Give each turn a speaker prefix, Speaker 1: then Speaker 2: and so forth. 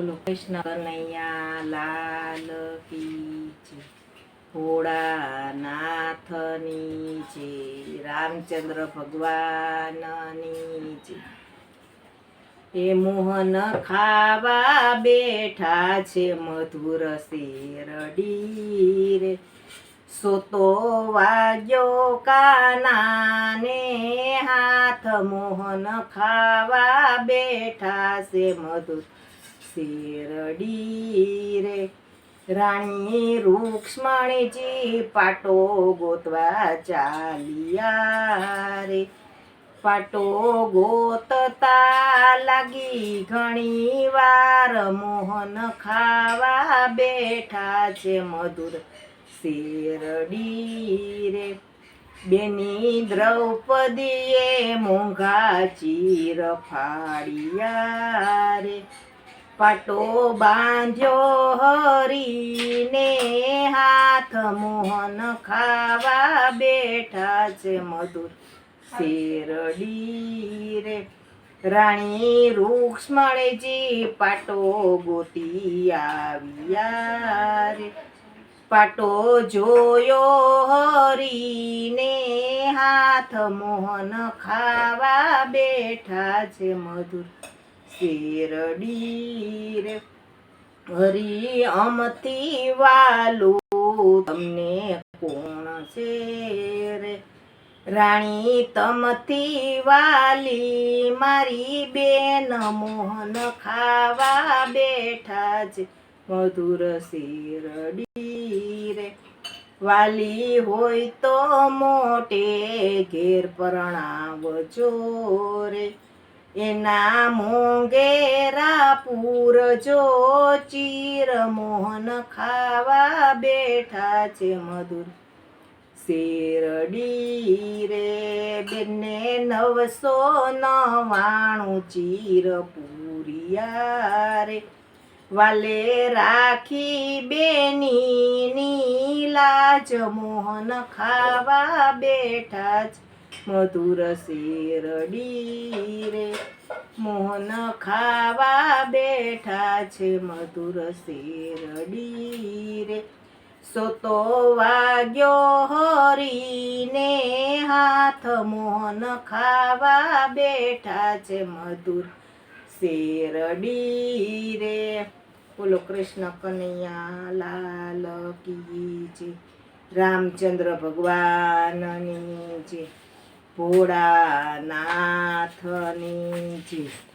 Speaker 1: બોલો કૃષ્ણ કનૈયા લાલ કી ભોળાનાથની જય રામચંદ્ર ભગવાનની જય એ મોહન ખાવા બેઠા છે મધુર શેરડી રે. સોતો વાગ્યો કાનાને હાથ મોહન ખાવા બેઠા છે મધુર શેરડી રે રાણી રૂક્ષ્મણીજી પાટો ગોતવા ચાલ્યા રે. પાટો ગોતતા લાગી ઘણી વાર મોહન ખાવા બેઠા છે મધુર શેરડી રે બેની દ્રૌપદીએ મોંઘા ચીર ફાડિયા રે. પાટો બાંધ્યો હરીને હાથ મોહન ખાવા બેઠા છે મધુર શેરડી રે. રાણી રૂક્ષ્મણીજી પાટો ગોતી આવ્યા રે. પાટો જોયો હરીને હાથ મોહન ખાવા બેઠા છે મધુર શેરડી રે હરી અમતી વાલું તમને કોણ છે રે રાણી તમથી વાલી મારી બેન મોહન ખાવા બેઠા છે મધુર શેરડી રે વાલી હોય તો મોટે ઘેર પરણાવજો રે. એના મોંઘેરા પૂરજો ચીર મોહન ખાવા બેઠા છે મધુર. શેરડી રે બેને નવસો નવાણું ચીર પૂરિયા રે. વાલે રાખી બેની લાજ મોહન ખાવા બેઠા છે. મધુર શેરડી રે મોહન ખાવા બેઠા છે મધુર શેરડી રે સોતો વાગ્યો હરીને હાથ મોહન ખાવા બેઠા છે મધુર શેરડી રે બોલો કૃષ્ણ કનૈયા લાલ કી રામચંદ્ર ભગવાનની છે ભોળાનાથની છે